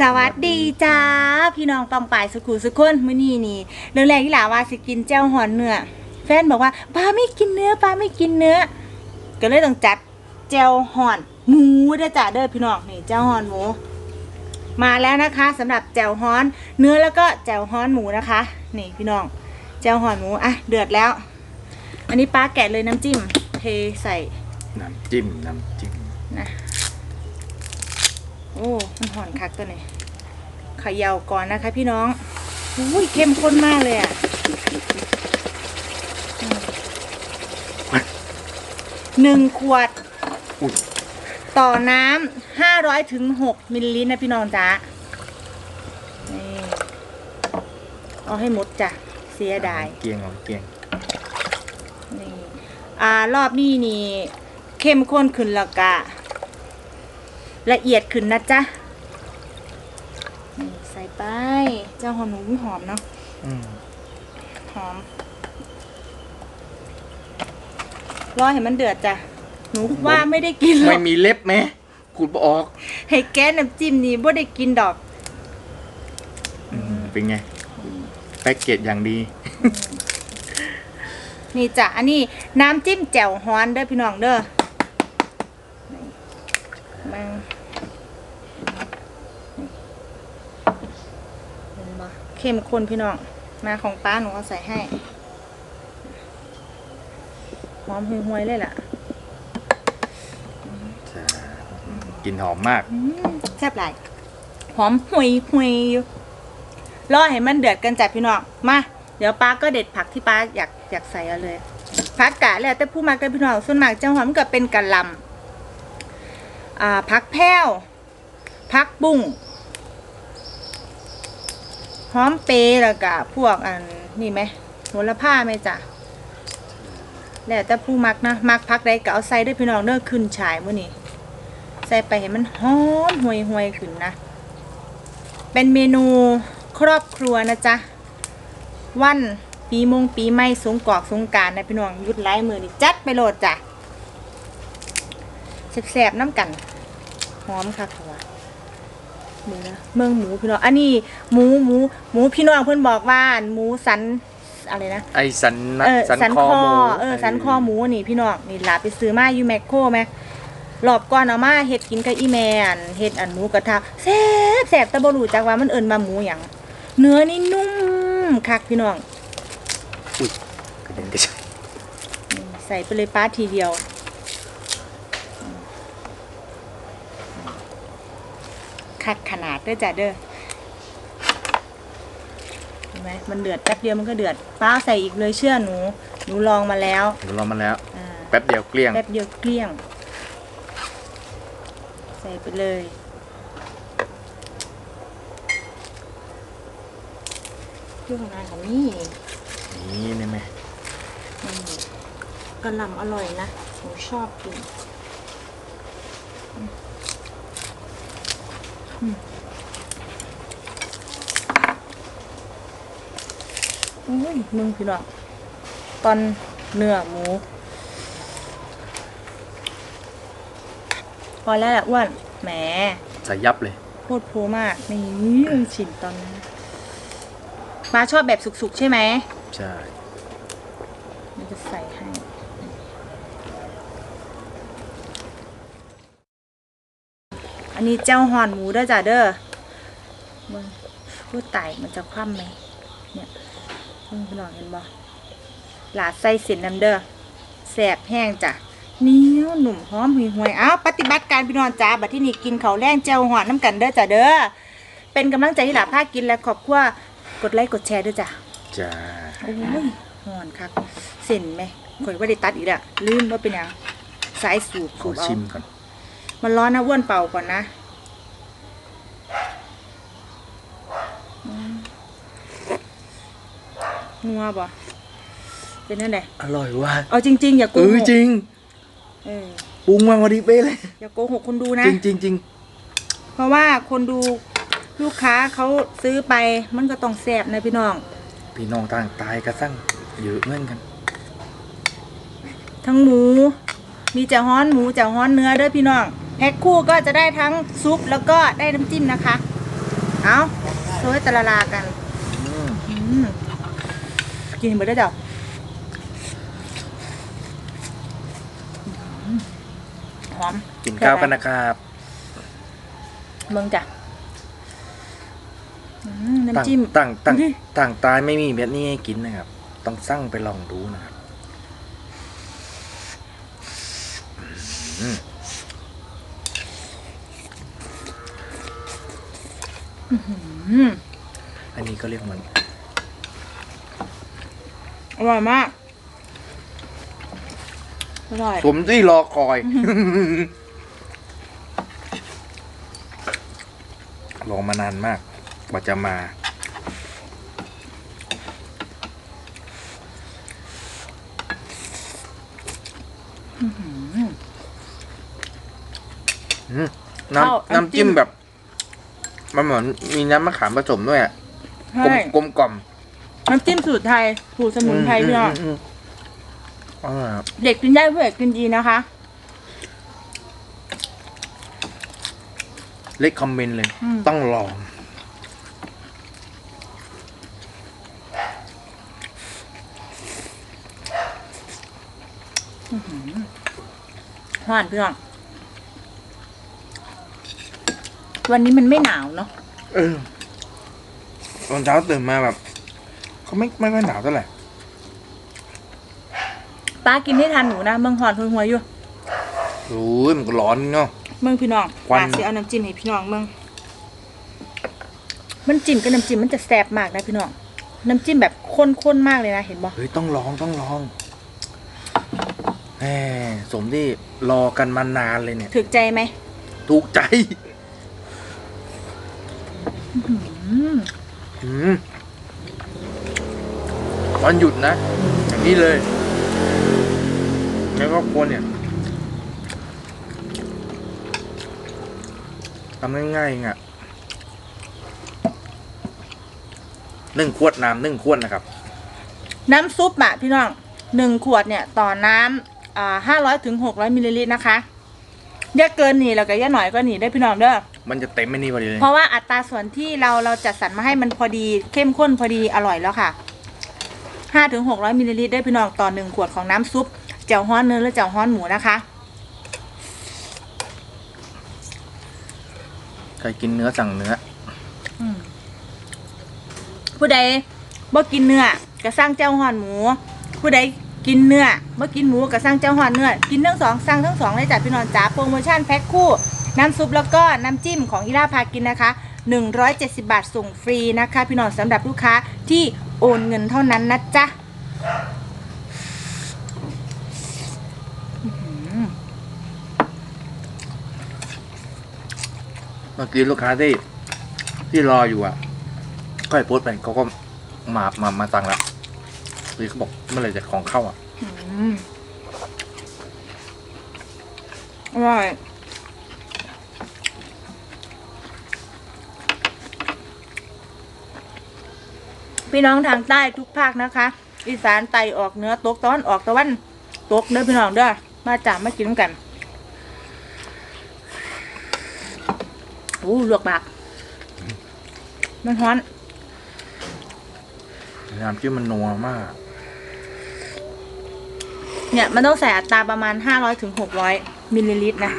สวัสดีจ้า พี่น้องปองป่ายสุขุสุขนมื้อนี้นี่เรื่องแรกที่หลาว่าสิกินเจ้าหอนเนื้อแฟนบอกว่าป้าไม่กินเนื้อป้าไม่กินเนื้อ ก็เลยต้องจัดเจ้าหอนหมูเด้อจ้าเด้อพี่น้องนี่เจ้าหอนหมู มาแล้วนะคะสำหรับแจ่วฮ้อนเนื้อแล้วก็แจ่วฮ้อนหมูนะคะ นี่พี่น้องแจ่วฮ้อนหมูอะเดือดแล้ว อันนี้ป้าแกะเลยน้ำจิ้มเทใส่น้ำจิ้มน้ำจิ้ม โอ้ มันหอนคักตัวนี้เขย่าก่อนนะคะพี่น้องอุ้ยเข้มข้นมากเลยอะอืมหนึ่งขวดอุ้ยต่อน้ำห้าร้อยถึงหกมิลลิลิตรนะพี่น้องจ๊ะนี่เอาให้หมดจ้ะ เสียดาย เกียงเอาเกียงนี่อ่ารอบนี้นี่ เข้มข้นขึ้นแล้วกะ ละเอียดขึ้นนะจ๊ะนี่ใส่ไป เจ้าหอมหนูหอมเนาะอืมหอมรอให้มันเดือดจ้ะ หนูว่าไม่ได้กินหรอไม่กมีเล็บไหมขูดบ่ออกให้แก้น้ำจิ้มนี่บ่ได้กินดอก อืมเป็นไงแพ็กเกจอย่างดี นี่จ้ะ อันนี้น้ำจิ้มแจ่วฮ้อนเด้อพี่น้องเด้อนี่มาเห็นบ่ เข้มข้นพี่น้องมาของป้าหนูเอาใส่ให้หอมห่วยๆเลยล่ะจะกลินหอมมากอืมแซ่บหลายหอมห่วยห่วยๆอยู่รอให้มันเดือดกันจัดพี่น้องมาเดี๋ยวป้าก็เด็ดผักที่ป้าอยากอยากใส่เอาเลยผักกะแล้วแต่ผู้มากันพี่น้องส่วนมากเจ้าหอมก็เป็นกะหล่ำอ่าผักแพ้วผักบุ้ง หอมเปรย์แล้วก็พวกอันนี่ไหมโหระพาไหมจ้ะแล้วแต่ผู้มักนะมักพักใดก็เอาใส่ด้วยพี่น้องเด้อขึ้นฉายมื้อนี้ใส่ไปเห็นมันหอมห่วยห่วยขึ้นนะ เป็นเมนูครอบครัวนะจ๊ะ วันปีมงปีใหม่สงกรอกสงการนะพี่น้องยุดไล่มือนี่จัดไปโหลดจ้ะแสบๆน้ำกัน หอมค่ะ ค่ะว่าเมือนะเมืองหมูพี่น้องอันนี้หมูหมูหมูพี่น้องเพื่อนบอกว่าหมูสันอะไรนะ ไอสันนะเออสันคอหมูเออสันคอหมูนี่พี่น้องนี่ลาไปซื้อมาอยู่แมคโครไหมรอบก่อนเอามาเฮ็ดกินกับอีแมนเฮ็ดอันหมูกระทะแซ่บแซ่บแต่บ่รู้จักว่ามันเอิ้นมาหมูหยังเนื้อนี่นุ่มคักพี่น้องอุ้ยกระเด็นกระชายนี่ใส่ไปเลยป้าทีเดียว คักขนาดเด้อจ้ะเด้อเห็นไหมมันเดือดแป๊บเดียวมันก็เดือดป้าใส่อีกเลยเชื่อหนูหนูลองมาแล้วเดี๋ยวเรามาแล้ว อ่าแป๊บเดียวเกลี้ยง แป๊บเดียวเกลี้ยง ใส่ไปเลย เครื่องงานของนี่ นี่นี่ไหมนี่กระหล่ำอร่อยนะหนูชอบกินอืม อืมอุ้ยมึงพี่น้องตอนเนื้อหมู พอแล้วแหละอ้วนแหมใส่ยับเลย โคตรโพมาก นี่ฉินตอนนั้นมาชอบแบบสุกๆ ใช่ไหม ใช่ มันจะใส่ให้ อันนี้เจ้าหอนหมูเด้อจ้ะเด้อมึงพูดไต่มันจะคว่ำไหมเนี่ยมึงพี่น้องเห็นบ่หลาดใส่เส้นน้ำเด้อแสบแห้งจ้ะเหนียวหนุ่มหอมหุยหวยๆอ้าวปฏิบัติการพี่น้องจ้าบัดที่นี่กินเขาวแรงเจ้าหอนน้ำกันเด้อจ้ะเด้อเป็นกำลังใจให้หลาภาคกินและขอบคุณกดไลค์กดแชร์ด้วยจ้ะจ้าโอ้ยหอนครับเส้นไหมข่อยว่าได้ตัดอีกแล้วลืมว่าเป็นหยังสายสูบขสูอบเอาชิมก่อน มันร้อนนะอ้วนเป่าก่อนนะอืมนัวบ่เป็นนั่นแหละอร่อยว่ะเอาจริง ๆ อย่าโกเอหอกจริงเออปรุงมาพอดีเป๊ะเลย อย่าโกหกคนดูนะ จริงจริงจริงเพราะว่าคนดูลูกค้าเขาซื้อไปมันก็ต้องแสบนะพี่น้อง พี่น้องต่างตายกระสั่งเยอะเหมือนกัน ทั้งหมู มีแจ่วฮ้อนหมูแจ่วฮ้อนเนื้อเด้วยพี่น้อง แพ็คคู่ก็จะได้ทั้งซุปแล้วก็ได้น้ำจิ้มนะคะจเอาโซ่ตะละลากันอืมอืมกินเบอร์ได้เดี๋ยวอืมหอมกินข้าวกันนะครับเมืองจ้ะอืมตั้งน้ำจิ้มตั้งตั้งดูดิตั้งตายไม่มีแบบนี้ให้กินนะครับ ต้องสั่งไปลองดูนะครับอืม อืมอันนี้ก็เรียกมัน อร่อยมาก อร่อยสมที่รอคอย รอมานานมากกว่าจะมาอืมข้าวน้ำน้ำน้ำจิ้จิ้มมแบบ มันเหมือนมีน้ำมะขามผสมด้วยอะกลมใช่กลมกล่อมน้ำจิ้มสูตรไทยสูตรสมุนไพรพี่น้องมมอร่อยครับเด็กกินได้ผู้ใหญ่กินดีนะคะ เล็กคอมเมนต์เลย อืม ต้องลอง หวานพี่น้อง วันนี้มันไม่หนาวเนาะเออตอนเช้าตื่นมาแบบเขาไม่ไม่ค่อยหนาวเท่าไหร่ป้ากินให้ทันหนูนะเมืองหอนเพิ่งหัวอยู่โอ้ยมันก็ร้อนเนาะ เมืองพี่น้องควัน ป้าสิเอาน้ำจิ้มให้พี่น้องเมืองมันจิ้มกับน้ำจิ้มมันจะแซ่บมากนะพี่น้องน้ำจิ้มแบบข้นๆมากเลยนะเห็นบ่เฮ้ยต้องลองต้องลองแหมสมที่รอกันมานานเลยเนี่ย ถึกใจไหมถูกใจ อืม อืม วันหยุดนะอย่างนี้เลย แล้วก็คนเนี่ยทำง่ายๆงอะหนึ่งขวดน้ำหนึ่งขวดนะครับ น้ำซุปอะพี่น้องหนึ่งขวดเนี่ย ต่อน้ำห้าร้อยถึงหกร้อยมิลลิลิตรนะคะเยอะเกินนี่แล้วก็เยอะหน่อยก็หนีได้พี่น้องเด้อ มันจะเต็มไม่นี่พอดีเลย เพราะว่าอัตราส่วนที่เราเราจัดสรรมาให้มันพอดีเข้มข้นพอดีอร่อยแล้วค่ะห้าถึงหกร้อยมิลลิลิตรได้พี่น้องต่อหนึ่งขวดของน้ำซุปเจียวฮ้อนเนื้อและเจียวฮ้อนหมูนะคะใครกินเนื้อสั่งเนื้ออืมผู้ใดบ่กินเนื้อก็สร้างเจ้าฮ้อนหมู ผู้ใดกินเนื้อบ่กินหมูก็สร้างเจ้าฮ้อนเนื้อกินทั้งสองสร้างทั้งสองเลยจ้ะพี่น้องจ๋าโปรโมชั่นแพ็คคู่ น้ำซุปแล้วก็น้ำจิ้มของอีล่าพากินนะคะ 170 บาทส่งฟรีนะคะ พี่น้องสำหรับลูกค้าที่โอนเงินเท่านั้นนะจ๊ะเมื่อกี้ลูกค้าที่ที่รออยู่อะก็ให้โพสต์ไปเขาก็มามามาสั่งแล้วคือเขาบอกเมื่อไหร่จะของเข้าอะอืมอร่อย พี่น้องทางใต้ทุกภาคนะคะ อีสานไตออกเหนื้อตกตอนออกตะวันตกเด้อพี่น้องเด้อมาจากมากินกันอู้ลวกบากมันฮ้อนน้ำจิ้มมันนัวมาก เนี่ย มันต้องใส่อัตราประมาณ500ถึง600มิลลิลิตรนะ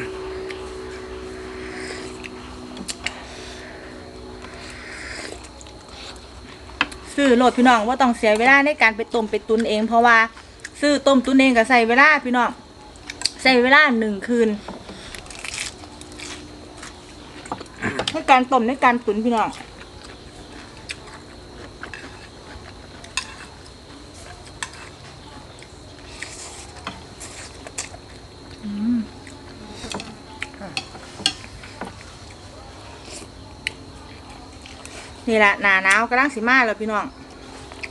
ซื้อโหลดพี่น้องว่าต้องเสียเวลาในการไปต้มไปตุนเอง เพราะว่าซื้อต้มตุนเองก็ใส่เวลาพี่น้องใส่เวลาหนึ่งคืนในการต้มในการตุนพี่น้อง นี่แหละหนาหนาวกำลังสิมาแล้วพี่น้อง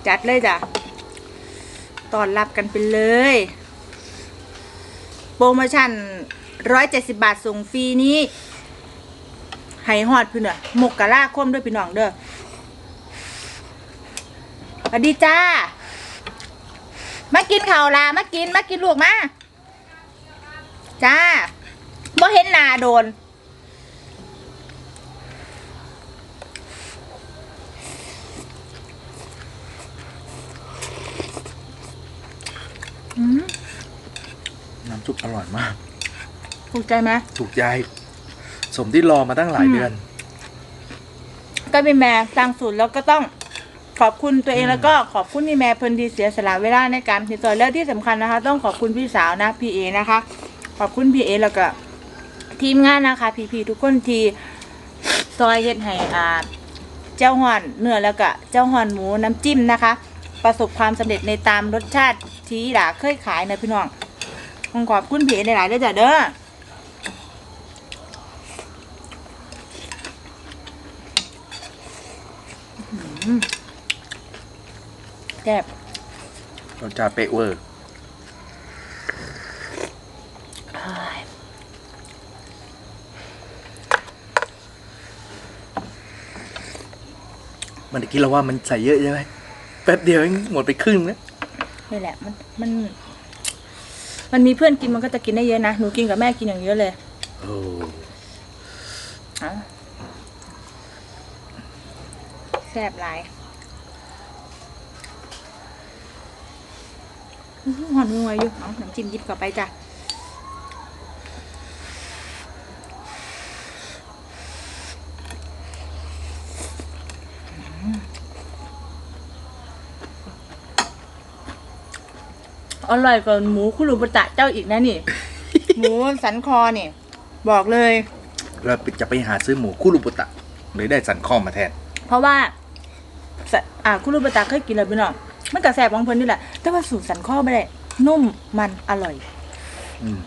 จัดเลยจ้ะตอนรับกันไปเลย โปรโมชั่นร้อยเจ็ดสิบาทส่งฟรีนี้ให้ฮอดพี่เนอะมกกะลาคมด้วยพี่น้องเด้อสวัสดีจ้า มากินข่าวลา มากิน มากินลูกมา จ้าบ่เห็นหนาโดนำซุปอร่อยมาก ถูกใจไหมถูกใจสมที่รอมาตั้งหลายอืมเดือน ก็เป็นแม่สร้างสูตรแล้วก็ต้องขอบคุณตัวเองอืมแล้วก็ขอบคุณพี่แม่เพิ่นที่เสียสละเวลาในการติดต่อแล้วที่สำคัญนะคะ ต้องขอบคุณพี่สาวนะพี่เอนะคะ ขอบคุณพี่เอแล้วก็ทีมงานนะคะ พี่ๆทุกคนที่ซอยเฮ็ดให้อ่าเจ้าห่อนเนื้อแล้วก็เจ้าห่อนหมูน้ำจิ้มนะคะ ประสบความสำเร็จในตามรสชาติที่หลาเคยขายนะพี่น้องต้อง ขอบคุณพี่เอหลายๆด้วยจ้ะเด้ออืมแซ่บรสชาติเป๊ะเวอร์มันได้คิดแล้วว่ามันใส่เยอะใช่ไหมแป๊บเดียวเองหมดไปครึ่งแล้วนี่แหละ มันมัน มันมีเพื่อนกินมันก็จะกินได้เยอะนะ หนูกินกับแม่กินอย่างเยอะเลยโอ้เอาแซ่บหลายอื้อหือหอนมือไว้อยู่เอาน้ำจิ้มยิบกลับไปจ้ะ อร่อยกว่าหมูคุรุบุตะเจ้าอีกนะนี่ หมูสันคอนี่ บอกเลย เราจะไปหาซื้อหมูคุรุบุตะหรือได้สันคอมาแทน เพราะว่าสะอ่าคุรุบตาเคยกินแล้วพี่น้องมันกระแสบของเพิ่นนี่แหละ แต่ว่าสูตรสันข้อไม่ได้ นุ่มมันอร่อย อืม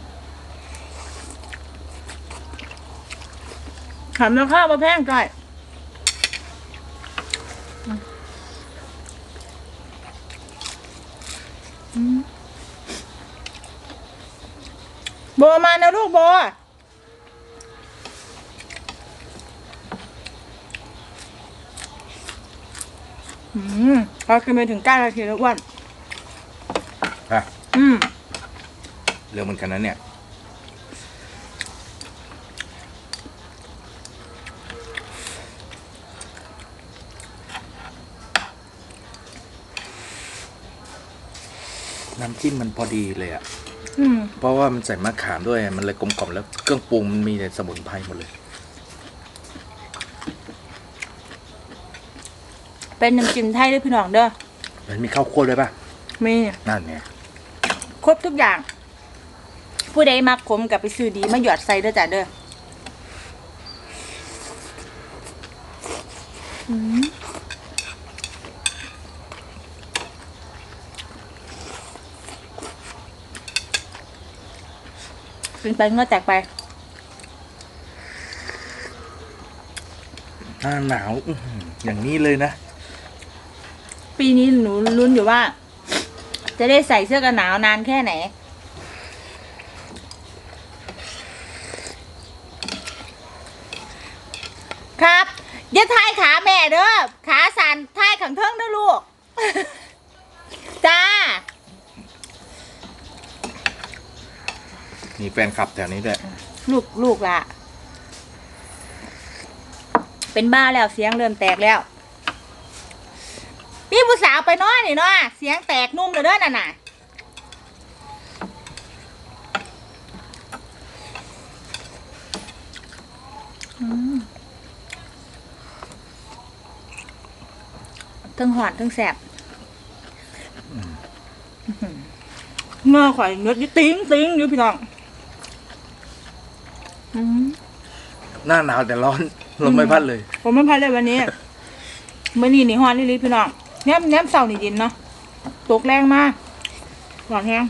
ถามราคามาแพงจ่อยอืมโบมานะ ลูกโบอืมพอกินไปถึงเก้านาทีแล้วอ้วนอะอืมเรื่องเหมือนกันนะเนี่ย น้ำจิ้มมันพอดีเลยอะอืม เพราะว่ามันใส่มะขามด้วย มันเลยกลมกล่อมแล้วเครื่องปรุงมันมีแต่สมุนไพรหมดเลย เป็นน้ำจิ้มไทยด้วยพี่น้องเด้อมันมีข้าวคั่วด้วยป่ะมีนั่นไงครบทุกอย่าง ผู้ใดมักขมกับไปซื้อดีมาหยอดใส่เด้อจ้ะเด้ออื กินไปเงือแตกไปหน้าหนาวอื้อหืออย่างนี้เลยนะปีนี้หนูลุ้นอยู่ว่า จะได้ใส่เสื้อกันหนาวนานแค่ไหน ครับอย่าทายขาแม่เด้อขาสันทายขังเทิงเด้อลูก มีแฟนคลับแถวนี้ด้วยลูกลูกละเป็นบ้าแล้วเสียงเริ่มแตกแล้วพี่ผู้สาวไปน้อยนี่เนาะเสียงแตกนุ่มเลยเด้อน่ะน่ะอืมทั้งหอดทั้งแสบเงือข่อยเงือดอยู่ติ้งติ้งอยู่พี่น้อง อืมหน้าหนาวแต่ร้อนลมไม่พัดเลย ผมไม่พัดเลยวันนี้มื่อนี้นี่ฮอนนี่ลิพี่น้องแนมแนมเสาร์นี่เย็นเนาะตกแรงมากหวานแห้ง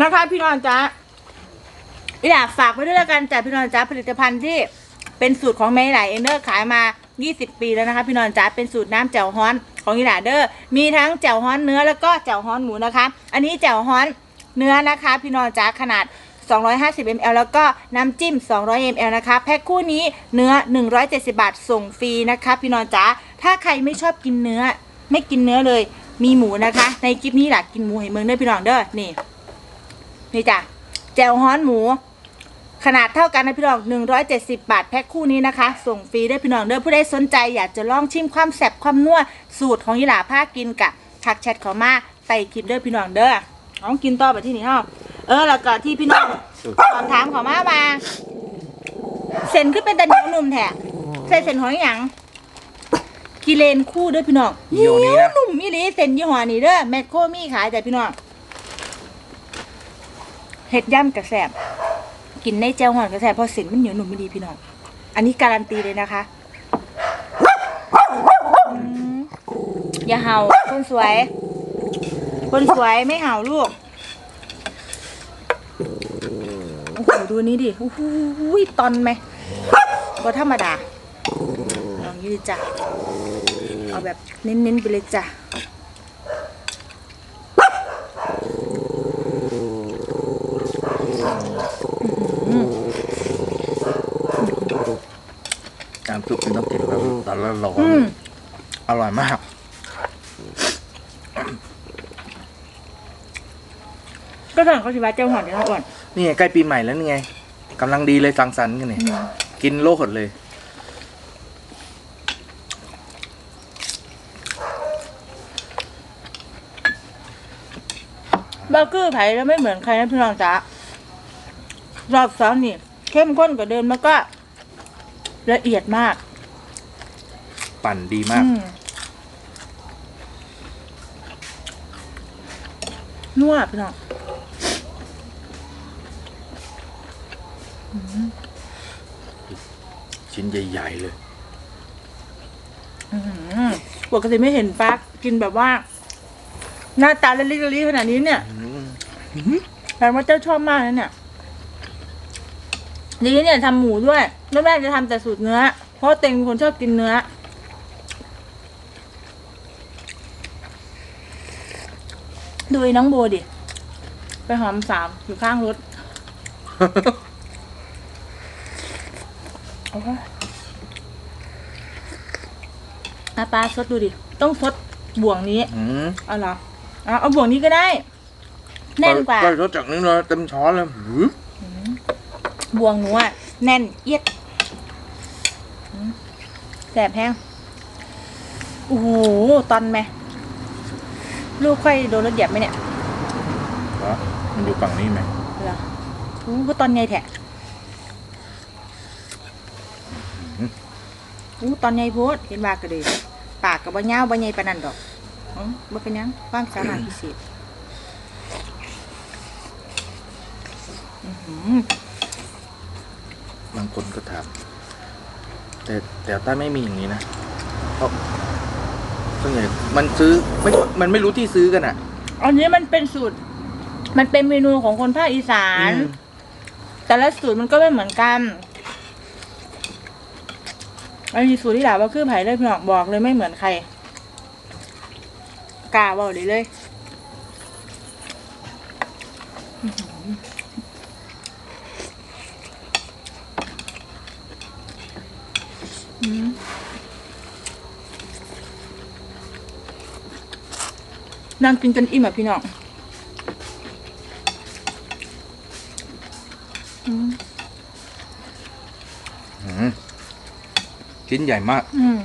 นะคะพี่น้องจ๊ะอยากฝากไว้ด้วยแล้วกันจ้ะพี่น้องจ๊ะผลิตภัณฑ์ที่เป็นสูตรของแม่หลายเองเดอร์ขายมา 20 ปีแล้วนะคะ พี่น้องจ๊ะเป็นสูตรน้ำแจ่วฮ้อนของอีหลาเดอร์ มีทั้งแจ่วฮ้อนเนื้อแล้วก็แจ่วฮ้อนหมูนะคะ อันนี้แจ่วฮ้อนเนื้อนะคะ พี่น้องจ๊ะขนาด 250 ml แล้วก็น้ำจิ้ม 200 ml นะคะ แพ็คคู่นี้เนื้อ 170 บาท ส่งฟรีนะคะ พี่น้องจ๋าถ้าใครไม่ชอบกินเนื้อ ไม่กินเนื้อเลย มีหมูนะคะ ในคลิปนี้หลักกินหมูให้เมืองเด้อพี่น้องเด้อนี่นี่จ้ะแจ่วฮ้อนหมู ขนาดเท่ากันนะพี่น้อง 170 บาท แพ็คคู่นี้นะคะ ส่งฟรีได้พี่น้องเด้อผู้ใดสนใจอยากจะลองชิมความแซ่บความนัวสูตรของยีหลาผ้ากินกะทักแชทเขามาใส่คลิปเด้อพี่น้องเด้อเอากินต่อไปที่นี่เฮา เออแล้วก็ที่พี่น้องสอบถามเขอมาว่าเส้นขึ้นเป็นตะเหนียวหนุ่มแท้ใส่เส้นหอยหยังกิเลนคู่เด้อพี่น้องเดี๋ยวนี้นะหนุ่มอีหลีเส้นยี่ห้อนี้เด้อแมคโครมีขายแต่พี่น้องเห็ดย่ำกระแสบกินในเจลห่อนกระแสบเพราะเส้นมันเหนียวหนุ่มไม่ดีพี่น้อง อันนี้การันตีเลยนะคะอืมอย่าเห่าคนสวย คนสวยไม่เห่าลูก โอ้ดูนี้ดิโอ้โหตอนไหมก็ธรรมดาลองยืดจ้ะเอาแบบเน้นๆไปเลยจ้ะน้ำซุปมันต้องกินแบบตอนละร้อนอืมอร่อยมากก็สั่งเขาสิว่าเจ้าหอนเดี๋ยวเราก่อน นี่ไงใกล้ปีใหม่แล้วนี่ไงกำลังดีเลยสังสรรค์กันเนี่ยกินโลหดเลย เบอร์เกอร์ไผ่แล้วไม่เหมือนใครนะพี่น้องจ๊ะรอบสองนี่ เข้มข้นกว่าเดิมแล้วก็ ละเอียดมาก ปั่นดีมาก อืมนัวพี่น้อง ชิ้นใหญ่ๆเลยอื้อหือปกติไม่เห็นปักกินแบบว่า หน้าตาละลิกละลิขนาดนี้เนี่ยอืมแปลว่าเจ้าชอบมากนะเนี่ยทีนี้เนี่ยทำหมูด้วยแรกๆจะทำแต่สูตรเนื้อ เพราะเต็งเป็นคนชอบกินเนื้อดูไอ้น้องโบดิ ไปหอมสามอยู่ข้างรถโอ้ยอาปลาซดดูดิ ต้องซดบ่วงนี้อืมเอาเหรอเอาเอาบ่วงนี้ก็ได้ แน่นกว่าก็รสจากนี้เลยเต็มช้อนเลยหือบวงหนูอะแน่นเอียดอืมแสบแห้งโอ้โหตอนไหมลูกค่อยโดนรถเหยียบไหมเนี่ย เหรอมันอยู่ฝั่งนี้ไหมเหรอโอ้ก็ตอนไงแท้โอ้ตอนไงโพดเห็นว่ากระเดยปากกับบ่เงาวบ่ใหญ่ปานนั้นดอกอ๋อบ่เป็นหยังความสามารถพิเศษอื้อหือบางคนก็ถาม แต่แต่ใต้ไม่มีอย่างนี้นะเพราะส่วนใหญ่มันซื้อไม่มันไม่รู้ที่ซื้อกันอะ อันนี้มันเป็นสูตร มันเป็นเมนูของคนภาคอีสาน อืม แต่ละสูตรมันก็ไม่เหมือนกัน อันนี้สูตรที่หลาว่าคือไผ่เลยพี่น้องบอกเลยไม่เหมือนใครกาบอกเลยเลยนั่งกินจนอิ่มอะพี่น้องอืม อืม ชิ้นใหญ่มากอืม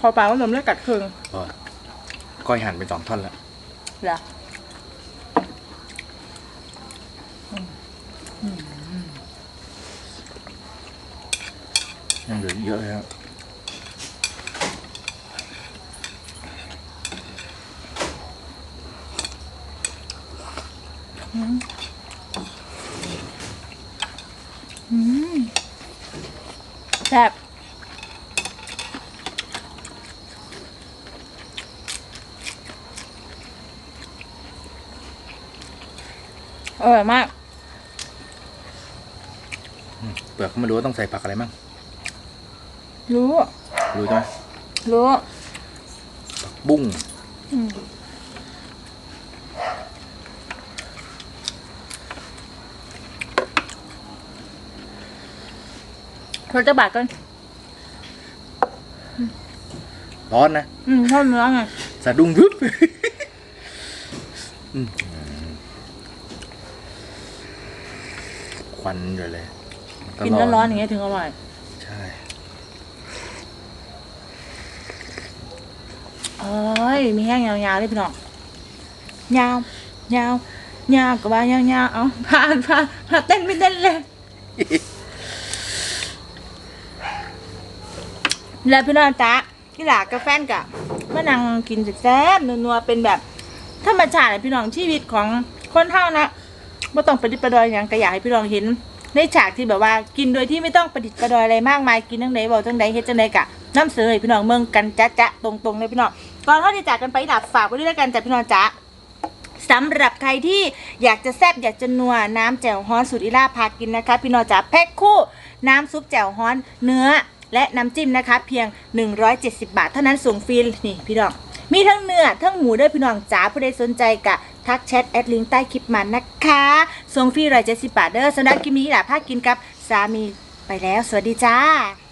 พอปลาก็ลมแล้วกัดเคืองก็ก้อยหั่นเป็นสองท่อนแล้วเหรอยังเหลืออีกเยอะเลยครับอืมแซ่บ อร่อยมาก เปลือกเขาไม่รู้ว่าต้องใส่ผักอะไรมั่งรู้ รู้ใช่ไหมรู้ ผักบุ้งอืมโทรจะบาดกัน ร้อนนะ อืมชอบเนื้อไงสะดุ้งวึบอืม ควันอยู่เลยกินแล้วร้อนอย่างเงี้ยถึงอร่อย ใช่ เอ้ย มีแห้งยาวๆเลยพี่น้องยาวยาวยาวก็ว่ายาวยาวเอาผ่านผ่านผ่านเต้นไม่เต้นเลย แล้วพี่น้องจ๊ะที่หลากับแฟนกับมานั่งกินแซ่บๆนัวๆเป็นแบบ ธรรมชาติอะพี่น้องชีวิตของคนเท่านะ ไม่ต้องประดิษฐ์ประดอยอย่างก็อยากให้พี่น้องเห็น ในฉากที่แบบว่ากินโดยที่ไม่ต้องประดิษฐ์ประดอยอะไรมากมายกินทั้งไหนบอกทั้งไหนเฮ็ดจังไหนกะน้ำเสือให้พี่น้องเมืองกันจ๊ะจ๊ะตรงๆเลยพี่น้องก่อนเขาจะจากกันไปหลับฝากไว้ด้วยแล้วกันจ้ะพี่น้องจ๊ะสำหรับใครที่อยากจะแซ่บอยากจะนัวน้ำแจ่วฮ้อนสูตรอิล่าพากินนะคะ พี่น้องจ๋าแพ็คคู่ น้ำซุปแจ่วฮ้อนเนื้อและน้ำจิ้มนะคะ เพียง 170 บาท เท่านั้นส่งฟรีนี่พี่น้อง มีทั้งเนื้อทั้งหมูด้วยพี่น้องจ๋าผู้ใดสนใจกะทักแชทแอดลิงก์ใต้คลิปมานะคะส่งฟรีรายเจ็ดสิบบาทเด้อสำหรับคลิปนี้ล่ะพากินกับสามีไปแล้ว สวัสดีจ้า